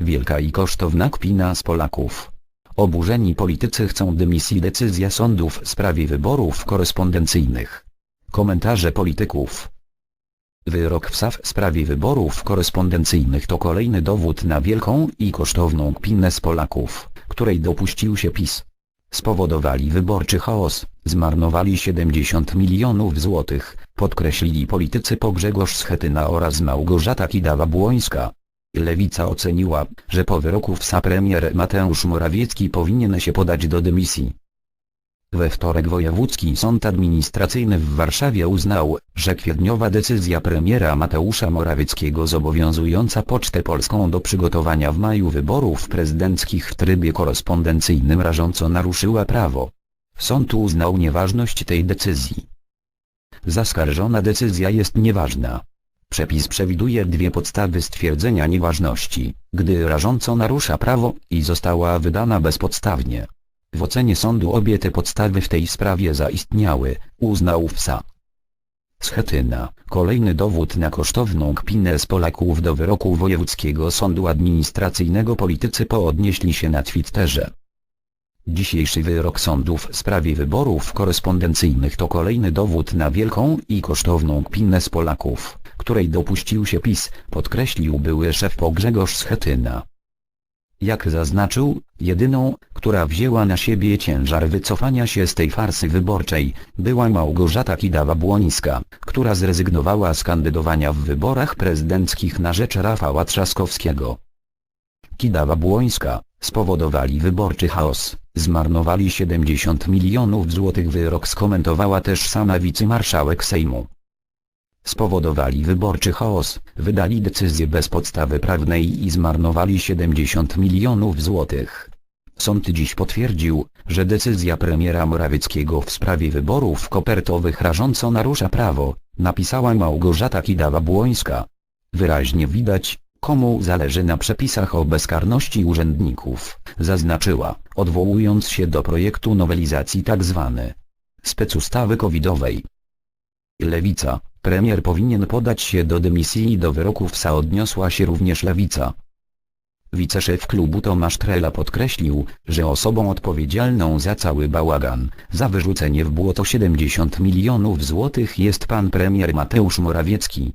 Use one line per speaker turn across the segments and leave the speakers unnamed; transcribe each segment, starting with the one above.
Wielka i kosztowna kpina z Polaków. Oburzeni politycy chcą dymisji decyzja sądów w sprawie wyborów korespondencyjnych. Komentarze polityków. Wyrok w SAW w sprawie wyborów korespondencyjnych to kolejny dowód na wielką i kosztowną kpinę z Polaków, której dopuścił się PiS. Spowodowali wyborczy chaos, zmarnowali 70 milionów złotych, podkreślili politycy po Grzegorz Schetyna oraz Małgorzata Kidawa-Błońska. Lewica oceniła, że po wyroku wsa premier Mateusz Morawiecki powinien się podać do dymisji. We wtorek Wojewódzki Sąd Administracyjny w Warszawie uznał, że kwietniowa decyzja premiera Mateusza Morawieckiego zobowiązująca Pocztę Polską do przygotowania w maju wyborów prezydenckich w trybie korespondencyjnym rażąco naruszyła prawo. Sąd uznał nieważność tej decyzji. Zaskarżona decyzja jest nieważna. Przepis przewiduje dwie podstawy stwierdzenia nieważności, gdy rażąco narusza prawo i została wydana bezpodstawnie. W ocenie sądu obie te podstawy w tej sprawie zaistniały, uznał FSA. Schetyna, kolejny dowód na kosztowną kpinę z Polaków do wyroku Wojewódzkiego Sądu Administracyjnego politycy poodnieśli się na Twitterze. Dzisiejszy wyrok sądów w sprawie wyborów korespondencyjnych to kolejny dowód na wielką i kosztowną kpinę z Polaków, której dopuścił się PiS, podkreślił były szef Grzegorz Schetyna. Jak zaznaczył, jedyną, która wzięła na siebie ciężar wycofania się z tej farsy wyborczej, była Małgorzata Kidawa-Błońska, która zrezygnowała z kandydowania w wyborach prezydenckich na rzecz Rafała Trzaskowskiego. Kidawa-Błońska, spowodowali wyborczy chaos, zmarnowali 70 milionów złotych wyrok skomentowała też sama wicemarszałek Sejmu spowodowali wyborczy chaos, wydali decyzję bez podstawy prawnej i zmarnowali 70 milionów złotych. Sąd dziś potwierdził, że decyzja premiera Morawieckiego w sprawie wyborów kopertowych rażąco narusza prawo, napisała Małgorzata Kidawa-Błońska. Wyraźnie widać, komu zależy na przepisach o bezkarności urzędników, zaznaczyła, odwołując się do projektu nowelizacji tzw. specustawy covidowej. Lewica, Premier powinien podać się do dymisji i do wyroków SA odniosła się również Lewica. Wiceszef klubu Tomasz Trela podkreślił, że osobą odpowiedzialną za cały bałagan, za wyrzucenie w błoto 70 milionów złotych jest pan premier Mateusz Morawiecki.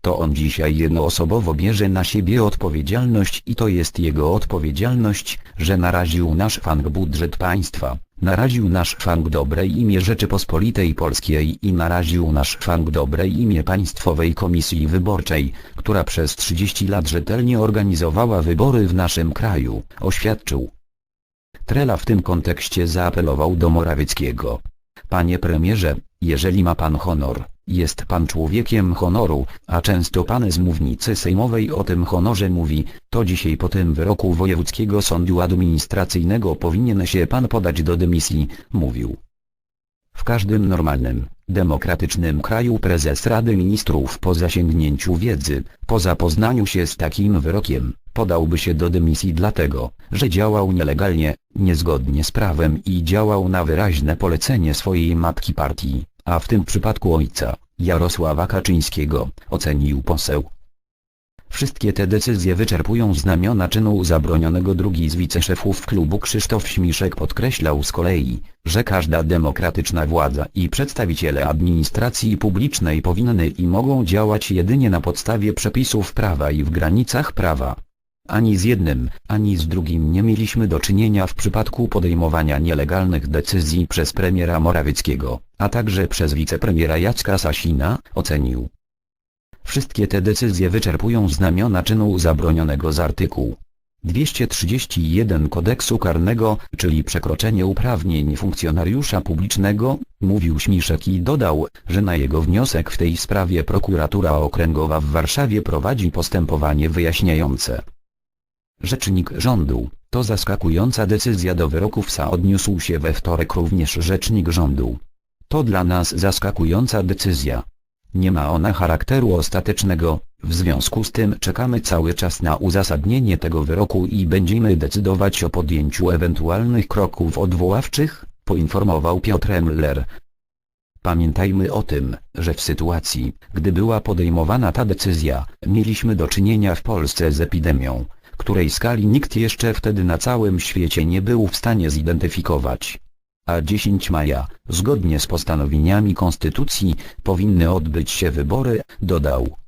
To on dzisiaj jednoosobowo bierze na siebie odpowiedzialność i to jest jego odpowiedzialność, że naraził nasz fang budżet państwa, naraził nasz fang dobrej imię Rzeczypospolitej Polskiej i naraził nasz fang dobrej imię Państwowej Komisji Wyborczej, która przez 30 lat rzetelnie organizowała wybory w naszym kraju, oświadczył. Trela w tym kontekście zaapelował do Morawieckiego. Panie premierze, jeżeli ma pan honor, jest pan człowiekiem honoru, a często pan z mównicy sejmowej o tym honorze mówi, to dzisiaj po tym wyroku Wojewódzkiego Sądu Administracyjnego powinien się pan podać do dymisji, mówił. W każdym normalnym, demokratycznym kraju prezes Rady Ministrów po zasięgnięciu wiedzy, po zapoznaniu się z takim wyrokiem, podałby się do dymisji dlatego, że działał nielegalnie, niezgodnie z prawem i działał na wyraźne polecenie swojej matki partii a w tym przypadku ojca, Jarosława Kaczyńskiego, ocenił poseł. Wszystkie te decyzje wyczerpują znamiona czynu zabronionego drugi z wiceszefów klubu Krzysztof Śmiszek podkreślał z kolei, że każda demokratyczna władza i przedstawiciele administracji publicznej powinny i mogą działać jedynie na podstawie przepisów prawa i w granicach prawa. Ani z jednym, ani z drugim nie mieliśmy do czynienia w przypadku podejmowania nielegalnych decyzji przez premiera Morawieckiego, a także przez wicepremiera Jacka Sasina, ocenił. Wszystkie te decyzje wyczerpują znamiona czynu zabronionego z artykułu 231 kodeksu karnego, czyli przekroczenie uprawnień funkcjonariusza publicznego, mówił Śmiszek i dodał, że na jego wniosek w tej sprawie prokuratura okręgowa w Warszawie prowadzi postępowanie wyjaśniające. Rzecznik rządu, to zaskakująca decyzja do wyroków SA odniósł się we wtorek również rzecznik rządu. To dla nas zaskakująca decyzja. Nie ma ona charakteru ostatecznego, w związku z tym czekamy cały czas na uzasadnienie tego wyroku i będziemy decydować o podjęciu ewentualnych kroków odwoławczych, poinformował Piotr Emler. Pamiętajmy o tym, że w sytuacji, gdy była podejmowana ta decyzja, mieliśmy do czynienia w Polsce z epidemią, której skali nikt jeszcze wtedy na całym świecie nie był w stanie zidentyfikować. A 10 maja, zgodnie z postanowieniami konstytucji, powinny odbyć się wybory, dodał.